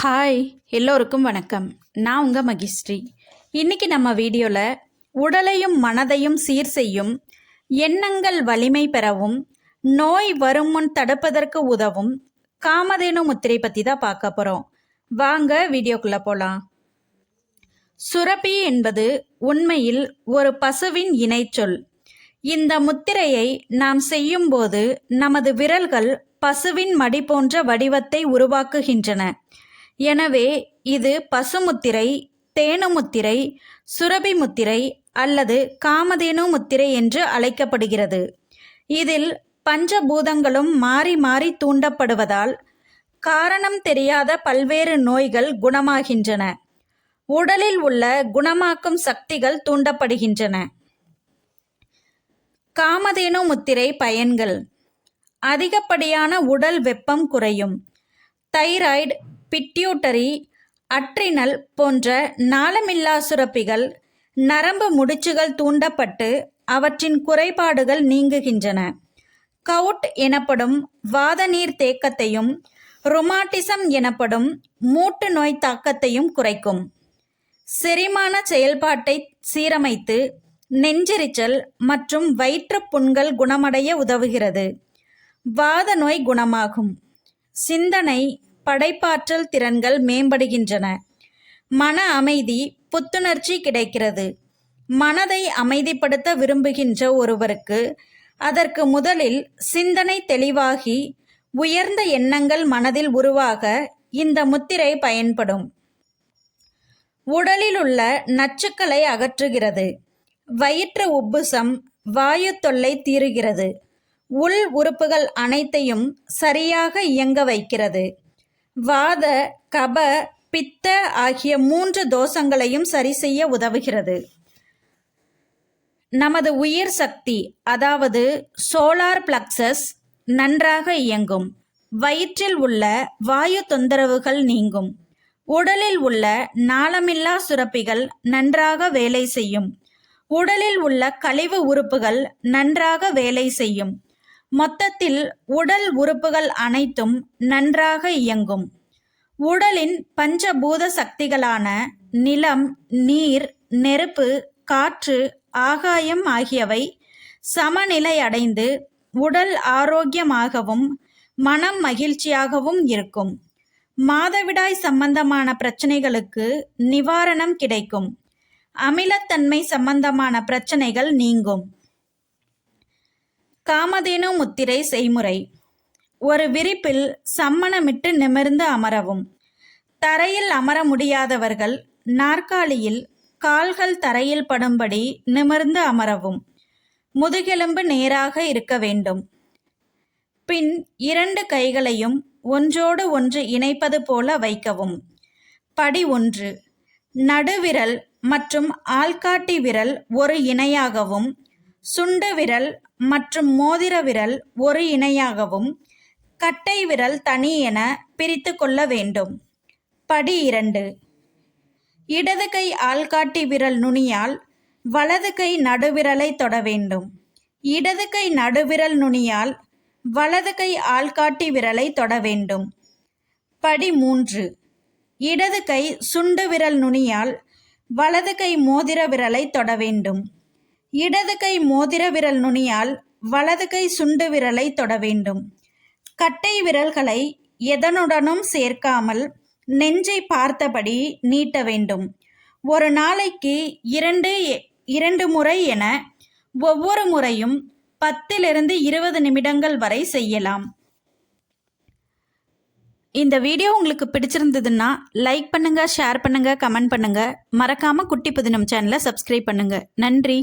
Hi எல்லோருக்கும் வணக்கம். நான் உங்கள் மகிஸ்ரீ இன்னைக்கு நம்ம வீடியோவில் உடலையும் மனதையும் சீர் செய்யும் எண்ணங்கள் வலிமை பெறவும் நோய் வரும் முன் தடுப்பதற்கு உதவும் காமதேனு முத்திரை பற்றி தான் பார்க்க போகிறோம் வாங்க வீடியோக்குள்ளே போகலாம் சுரபி என்பது உண்மையில் ஒரு பசுவின் இணைச்சொல் இந்த முத்திரையை நாம் செய்யும்போது நமது விரல்கள் பசுவின் மடி போன்ற வடிவத்தை உருவாக்குகின்றன. எனவே இது பசுமுத்திரை தேனுமுத்திரை சுரபி முத்திரை அல்லது காமதேனு முத்திரை என்று அழைக்கப்படுகிறது. இதில் பஞ்சபூதங்களும் மாறி மாறி தூண்டப்படுவதால் காரணம் தெரியாத பல்வேறு நோய்கள் குணமாகின்றன. உடலில் உள்ள குணமாக்கும் சக்திகள் தூண்டப்படுகின்றன. காமதேனு முத்திரை பயன்கள். அதிகப்படியான உடல் வெப்பம் குறையும். தைராய்டு பிட்யூட்டரி அட்ரினல் போன்ற நாளமில்லா சுரப்பிகள் நரம்பு முடிச்சுகள் தூண்டப்பட்டு அவற்றின் குறைபாடுகள் நீங்குகின்றன. கவுட் எனப்படும் வாத நீர் தேக்கத்தையும் ரொமாட்டிசம் எனப்படும் மூட்டு நோய் தாக்கத்தையும் குறைக்கும். செரிமான செயல்பாட்டை சீரமைத்து நெஞ்செரிச்சல் மற்றும் வயிற்றுப் புண்கள் குணமடைய உதவுகிறது. வாத நோய் குணமாகும். சிந்தனை படைப்பாற்றல் திறன்கள் மேம்படுகின்றன. மன அமைதி புத்துணர்ச்சி கிடைக்கிறது. மனதை அமைதிப்படுத்த விரும்புகின்ற ஒருவருக்கு அதற்கு முதலில் சிந்தனை தெளிவாகி உயர்ந்த எண்ணங்கள் மனதில் உருவாக இந்த முத்திரை பயன்படும். உடலில் உள்ள நச்சுக்களை அகற்றுகிறது. வயிற்று உப்புசம் வாயு தொல்லை தீருகிறது. உள் உறுப்புகள் அனைத்தையும் சரியாக இயங்க வைக்கிறது. வாத கப பித்த ஆகிய மூன்று தோஷங்களையும் சரி செய்ய உதவுகிறது. நமது உயிர் சக்தி அதாவது சோலார் பிளக்சஸ் நன்றாக இயங்கும். வயிற்றில் உள்ள வாயு தொந்தரவுகள் நீங்கும். உடலில் உள்ள நாளமில்லா சுரப்பிகள் நன்றாக வேலை செய்யும். உடலில் உள்ள கழிவு உறுப்புகள் நன்றாக வேலை செய்யும். மொத்தத்தில் உடல் உறுப்புகள் அனைத்தும் நன்றாக இயங்கும். உடலின் பஞ்சபூத சக்திகளான நிலம் நீர் நெருப்பு காற்று ஆகாயம் ஆகியவை சமநிலை அடைந்து உடல் ஆரோக்கியமாகவும் மனம் மகிழ்ச்சியாகவும் இருக்கும். மாதவிடாய் சம்பந்தமான பிரச்சனைகளுக்கு நிவாரணம் கிடைக்கும். அமிலத்தன்மை சம்பந்தமான பிரச்சனைகள் நீங்கும். காமதேனு முத்திரை செய்முறை. ஒரு விரிப்பில் சம்மணமிட்டு நிமிர்ந்து அமரவும். தரையில் அமர முடியாதவர்கள் நாற்காலியில் கால்கள் தரையில் படும்படி நிமிர்ந்து அமரவும். முதுகெலும்பு நேராக இருக்க வேண்டும். பின் இரண்டு கைகளையும் ஒன்றோடு ஒன்று இணைப்பது போல வைக்கவும். படி ஒன்று. நடுவிரல் மற்றும் ஆள்காட்டி விரல் ஒரு இணையாகவும் சுண்டு விரல் மற்றும் மோதிர விரல் ஒரு இணையாகவும் கட்டை விரல் தனி என பிரித்து கொள்ள வேண்டும். படி இரண்டு. இடது கை ஆள்காட்டி விரல் நுனியால் வலது கை நடுவிரலை தொட வேண்டும். இடது கை நடுவிரல் நுனியால் வலது கை ஆள்காட்டி விரலை தொட வேண்டும். படி மூன்று. இடது கை சுண்டு விரல் நுனியால் வலது கை மோதிர விரலை தொட வேண்டும். இடது கை மோதிர விரல் நுனியால் வலது கை சுண்டு விரலை தொட வேண்டும். கட்டை விரல்களை எதனுடனும் சேர்க்காமல் நெஞ்சை பார்த்தபடி நீட்ட வேண்டும். ஒரு நாளைக்கு இரண்டு இரண்டு முறை என ஒவ்வொரு முறையும் பத்திலிருந்து இருபது நிமிடங்கள் வரை செய்யலாம். இந்த வீடியோ உங்களுக்கு பிடிச்சிருந்ததுன்னா லைக் பண்ணுங்கள் ஷேர் பண்ணுங்கள் கமெண்ட் பண்ணுங்கள் மறக்காமல் குட்டி புதினம் சேனலை சப்ஸ்கிரைப் பண்ணுங்கள் நன்றி.